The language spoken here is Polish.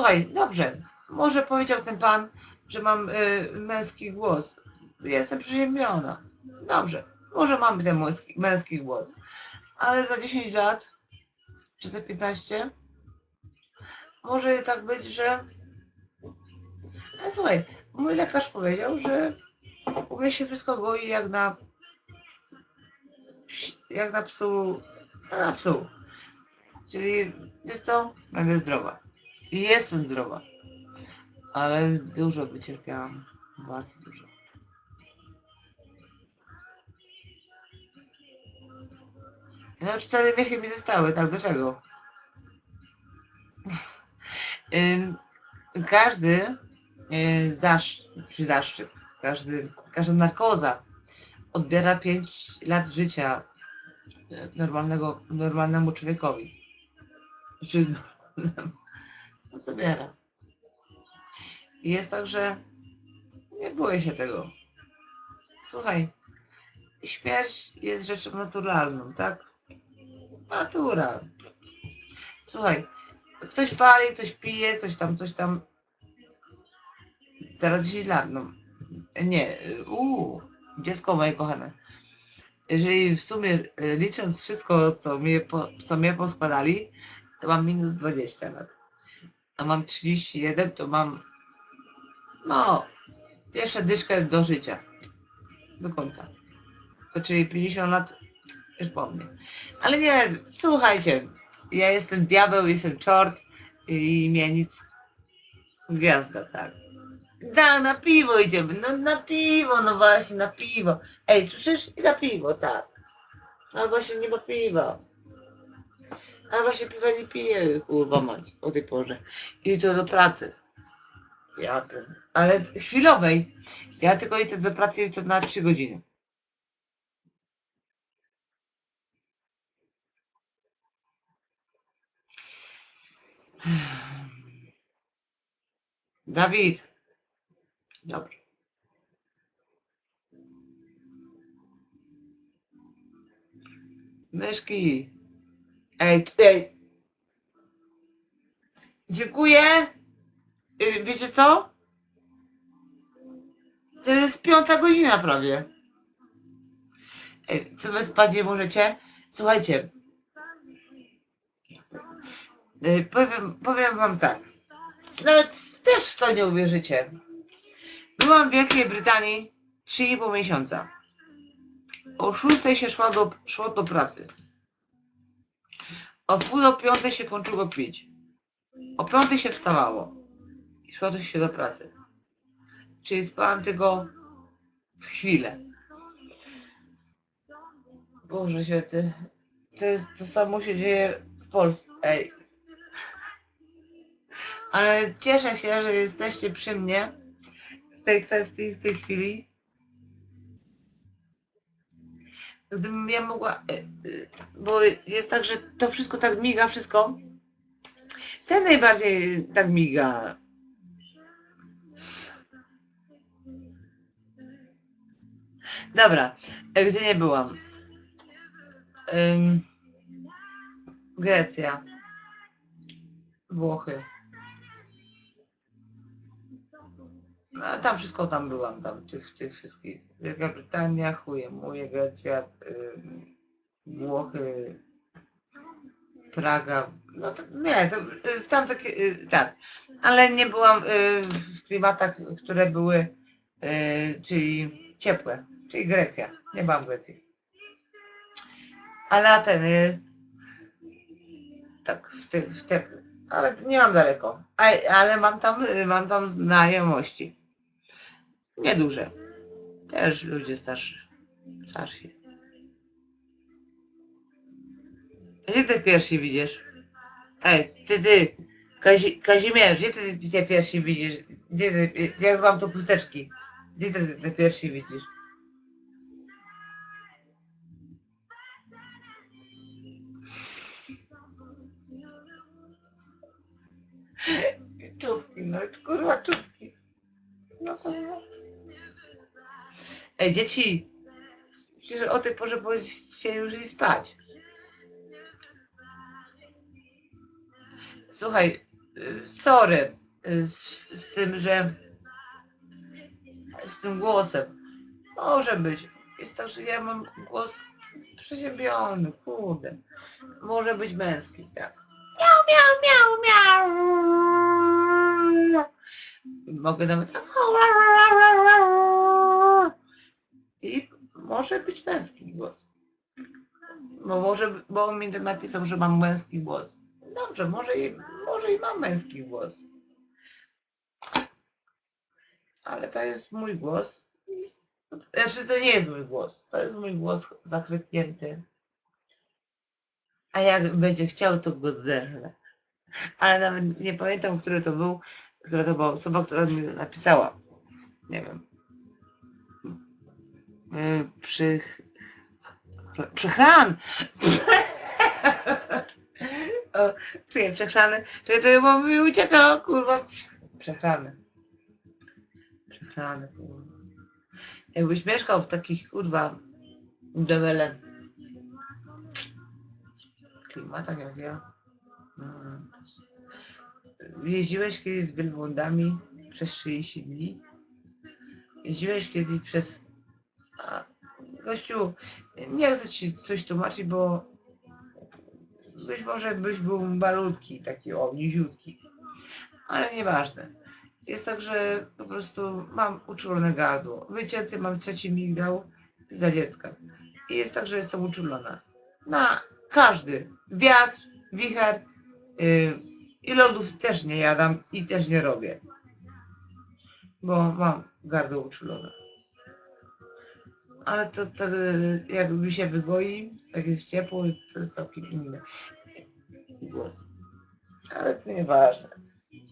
Słuchaj, dobrze, może powiedział ten pan, że mam y, męski głos. Jestem przeziębiona. Dobrze, może mam ten męski, męski głos. Ale za 10 lat, czy za 15, może tak być, że... A słuchaj, mój lekarz powiedział, że u mnie się wszystko goi jak na... jak na psu... na psu. Czyli, wiesz co, będę zdrowa. I jestem zdrowa. Ale dużo wycierpiałam. Bardzo dużo. No cztery wiechy mi zostały, tak dlaczego? Każdy yy, zasz, czy zaszczyt, każdy, każda narkoza odbiera 5 lat życia y, normalnego, normalnemu człowiekowi. Czy no, zabiera. I jest tak, że nie boję się tego. Słuchaj, śmierć jest rzeczą naturalną, tak? Natura. Słuchaj, ktoś pali, ktoś pije, ktoś tam, coś tam. Teraz 10 lat, no. Nie, uuu, dziecko moje kochane. Jeżeli w sumie e, licząc wszystko, co mnie, po, co mnie poskładali, to mam minus 20 lat. A mam 31, to mam no, jeszcze dyszkę do życia. Do końca. To czyli 50 lat już po mnie. Ale nie, słuchajcie, ja jestem diabeł, jestem czort i mnie nic. Gwiazda, tak. Da, na piwo idziemy. No na piwo, no właśnie, na piwo. Ej, słyszysz? I na piwo, tak. Ale właśnie nie ma piwa. Ale właśnie piwa nie piję, kurwa mać, o tej porze. I to do pracy. Ja ten. Ale chwilowej. Ja tylko idę do pracy jutro na 3 godziny. Dawid. Dobrze. Myszki. Ej. Dziękuję. Y, Wiecie co? To jest piąta godzina prawie. Co wy spać możecie? Słuchajcie. Y, Powiem, powiem wam tak. Nawet też to nie uwierzycie. Byłam w Wielkiej Brytanii 3,5 miesiąca. O 6 się szło do, szło do pracy. O pół do piątej się kończyło pić. O piątej się wstawało. I szło się do pracy. Czyli spałam tylko chwilę. Boże święty. To, jest, to samo się dzieje w Polsce. Ej. Ale cieszę się, że jesteście przy mnie w tej kwestii, w tej chwili. Gdybym ja mogła, e, e, bo jest tak, że to wszystko tak miga, wszystko. Ten najbardziej tak miga. Dobra, e, gdzie nie byłam? Grecja. Włochy. No, tam wszystko tam byłam, tam tych, tych wszystkich. Wielka Brytania, chuje moje, Grecja, ym, Włochy, Praga. No to, nie, to, y, tam takie, y, tak. Ale nie byłam y, w klimatach, które były, y, czyli ciepłe, czyli Grecja. Nie byłam w Grecji. Ale Ateny, tak, w te, w te, ale nie mam daleko. Ale mam tam, y, mam tam znajomości. Nieduże. Też ludzie starszy. Starsi. Gdzie ty pierwszy widzisz? Ej, ty, ty. Kazi, Kazimierz, gdzie ty te pierwszy widzisz? Gdzie ty, jak mam tu chusteczki? Gdzie ty te pierwszy widzisz? Czubki, no kurwa czubki. No. Ej, dzieci. Przecież o tej porze powinniście już i spać. Słuchaj, y, sorry y, z, z tym, że z tym głosem. Może być. Jest tak, że ja mam głos przeziębiony, kurde. Może być męski, tak. Miau, miau, miau, miau. Mogę nawet. I może być męski głos. Bo może, bo mi napisał, że mam męski głos. Dobrze, może i, może i mam męski głos. Ale to jest mój głos. Znaczy, to nie jest mój głos. To jest mój głos zachrypnięty. A jak będzie chciał, to go zerwę. Ale nawet nie pamiętam, który to był, która to była osoba, która mi napisała. Nie wiem. Yy, Przy... Przechran! o, Czuję przechrany. Czekaj, czekaj, bo mi ucieka, kurwa. Przechrany. Przechrany, kurwa. Jakbyś mieszkał w takich, kurwa, demelen. Klimatach jak ja. Mm. Jeździłeś kiedyś z wielbłądami przez 30 dni? Jeździłeś kiedyś przez... Gościu, nie chcę ci coś tłumaczyć, bo być może byś był malutki, taki o, niziutki. Ale nieważne. Jest tak, że po prostu mam uczulone gardło. Wycięty mam trzeci migdał za dziecka. I jest tak, że jestem uczulona. Na każdy wiatr, wicher yy, i lodów też nie jadam i też nie robię. Bo mam gardło uczulone. Ale to, to yy, jak mi się wygoi, jak jest ciepło, to jest całkiem inny głos. Ale to nieważne.